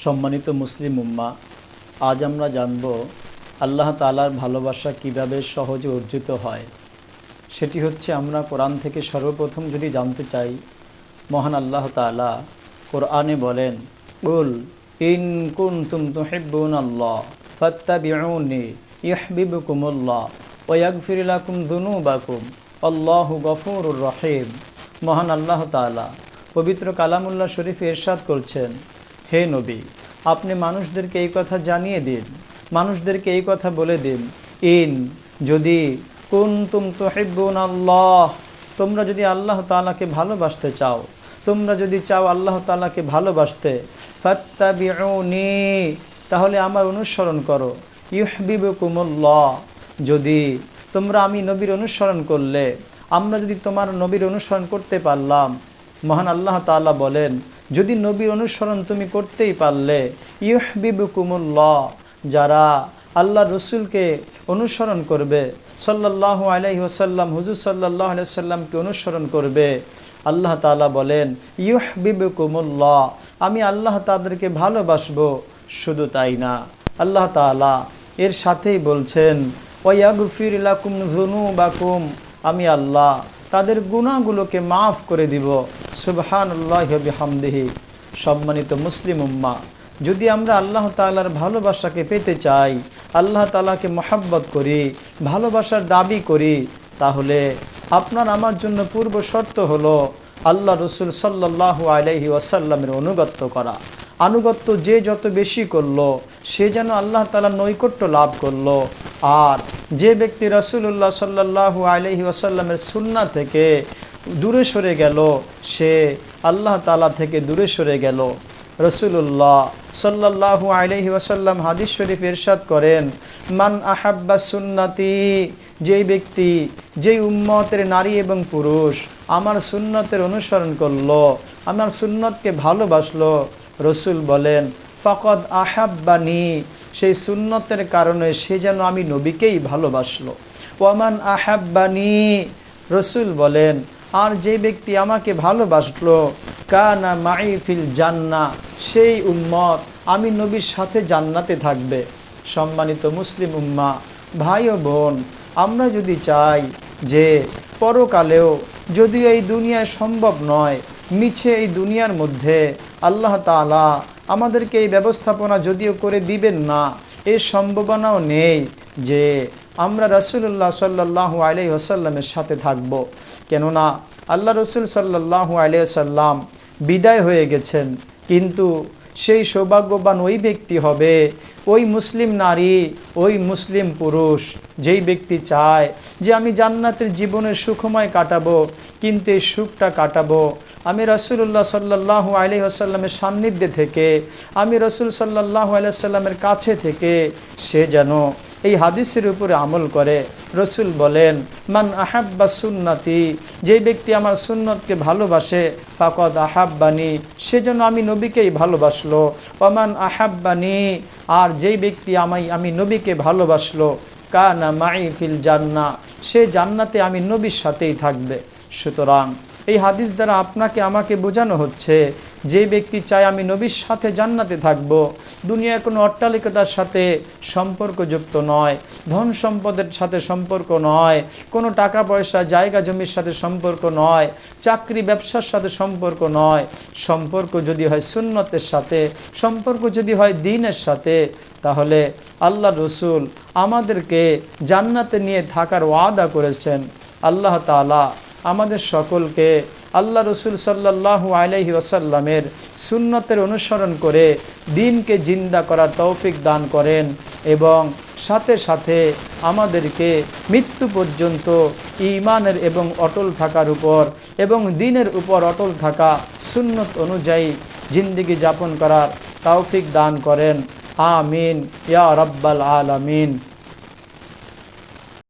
সম্মানিত মুসলিম উম্মা, আজ আমরা জানব আল্লাহ তালার ভালোবাসা কীভাবে সহজে অর্জিত হয়। সেটি হচ্ছে আমরা কোরআন থেকে সর্বপ্রথম যদি জানতে চাই, মহান আল্লাহ তালা কোরআনে বলেন উল ইন কুন তুম তুহিব্বুন আল্লাহ, ফাত্তাবিউনি ইহবিবুকুমুল্লাহ ওয়াগফির লাকুম দুনুবাকুম আল্লাহু গফুরুর রহিম। মহান আল্লাহ তাআলা পবিত্র কালামুল্লাহ শরীফ এরশাদ করছেন হে নবী, আপনি মানুষদেরকে এই কথা জানিয়ে দিন, মানুষদেরকে এই কথা বলে দিন। ইন, যদি কুনতুম তুহিব্বুন আল্লাহ তোমরা যদি আল্লাহ তাআলাকে ভালোবাসতে চাও, তোমরা যদি চাও আল্লাহ তাআলাকে ভালোবাসতে, ফাত্তাবিউনি, তাহলে আমার অনুসরণ করো। ইউহবিবুকুমুল্লাহ, যদি তোমরা আমি নবীর অনুসরণ করলে, আমরা যদি তোমার নবীর অনুসরণ করতে পারলাম, মহান আল্লাহ তাআলা বলেন যদি নবীর অনুসরণ তুমি করতেই পারলে, ইউহবিবুকুমুল্লাহ, যারা আল্লাহ রসুলকে অনুসরণ করবে সাল্লাহ আলাইহি ওসাল্লাম হুজুর সাল্লাহ আলাইসাল্লামকে অনুসরণ করবে, আল্লাহ তাআলা বলেন, ইউহবিবুকুমুল্লাহ, আমি আল্লাহ তাদেরকে ভালোবাসবো, শুধু তাই না। আল্লাহ তাআলা এর সাথেই বলছেন, ওয়াগুফির ইলাকুম লাকুম যুনুবাকুম, আমি আল্লাহ তাদের গুণাগুলোকে মাফ করে দিব। সুবহানাল্লাহি ওয়া বিহামদিহি। সম্মানিত মুসলিম উম্মা, যদি আমরা আল্লাহ তাআলার ভালোবাসাকে পেতে চাই, আল্লাহ তালাকে মহাব্বত করি, ভালোবাসার দাবি করি, তাহলে আপনার আমার জন্য পূর্ব শর্ত হলো আল্লাহ রসুল সাল্লাহ আলাইহি ওয়াসাল্লামের অনুগত্য করা। আনুগত্য যে যত বেশি করল, সে যেন আল্লাহ তালা নৈকট্য লাভ করল। আর যে ব্যক্তি রসুল্লাহ সাল্লাহ আলহি ওয়াসাল্লামের সুন্না থেকে দূরে সরে গেল, সে আল্লাহ তালা থেকে দূরে সরে গেল। রসুল্লাহ সাল্লাহু আলহি ওয়াসাল্লাম হাদিস শরীফ এরশাদ করেন, মান আহাব্বা সুন্নাতি, যেই ব্যক্তি, যেই উম্মতের নারী এবং পুরুষ আমার সুন্নতের অনুসরণ করল, আমার সুন্নতকে ভালোবাসলো রসুল বলেন, ফকদ আহাব্বানি সেই সুন্নতের কারণে সে যেন আমি নবীকেই ভালোবাসলো। ওয়ামান আহাব্বানি, রসুল বলেন, আর যে ব্যক্তি আমাকে ভালোবাসলো, কানা মাইফিল জান্না, সেই উম্মত আমি নবীর সাথে জান্নাতে থাকবে। সম্মানিত মুসলিম উম্মা, ভাই ও বোন, আমরা যদি চাই যে পরকালেও যদিও এই দুনিয়ায় সম্ভব নয় মিছে এই দুনিয়ার মধ্যে আল্লাহ তালা আমাদেরকে এই ব্যবস্থাপনা যদিও করে দিবেন না এই সম্ভাবনাও নেই যে আমরা রসুল্লাহ সাল্লাহ আলি ওসাল্লামের সাথে থাকব। কেননা আল্লাহ রসুল সাল্লাহু আলিয়াল্লাম বিদায় হয়ে গেছেন, কিন্তু সেই সৌভাগ্যবান ওই ব্যক্তি হবে ওই মুসলিম নারী, ওই মুসলিম পুরুষ যেই ব্যক্তি চায় যে আমি জান্নাতের জীবনের সুখময় কাটাবো, কিন্তু এই সুখটা কাটাবো আমি রসুল্লাহ সাল্লাহ আলি আসাল্লামের সান্নিধ্যে থেকে, আমি রসুল সাল্লাহ আলাইসাল্লামের কাছে থেকে সে যেন এই হাদিসের উপরে আমল করে। রসুল বলেন, মান আহাব্বা সুন্নাতি, যে ব্যক্তি আমার সুন্নতকে ভালোবাসে, ফাকদ আহাব্বানি, সে যেন আমি নবীকেই ভালোবাসলো। অমান আহাব্বানি, আর যেই ব্যক্তি আমাই আমি নবীকে ভালোবাসলো, কানা মাই ফিল জান্না সে জান্নাতে আমি নবীর সাথেই থাকবে। সুতরাং এই হাদিস দ্বারা আপনাকে, আমাকে বোঝানো হচ্ছে, যে ব্যক্তি চায় আমি নবীর সাথে জান্নাতে থাকব, দুনিয়ার কোনো অট্টালিকতার সাথে সম্পর্কযুক্ত নয়, ধন সম্পদের সাথে সম্পর্ক নয়, কোনো টাকা পয়সা, জায়গা জমির সাথে সম্পর্ক নয়, চাকরি ব্যবসার সাথে সম্পর্ক নয়, সম্পর্ক যদি হয় সুন্নতের সাথে, সম্পর্ক যদি হয় দিনের সাথে, তাহলে আল্লাহ রসুল আমাদেরকে জান্নাতে নিয়ে থাকার ওয়াদা করেছেন। আল্লাহ তালা আমাদের সকলকে আল্লাহ রসুল সাল্লাহ আলহি ওসাল্লামের সুন্নতের অনুসরণ করে দিনকে জিন্দা করার তৌফিক দান করেন এবং সাথে সাথে আমাদেরকে মৃত্যু পর্যন্ত ইমানের এবং অটল থাকার উপর এবং দিনের উপর অটল থাকা সুন্নত অনুযায়ী জিন্দিগি যাপন করার তৌফিক দান করেন। আমিন। ইয়া রব্বাল আলামিন।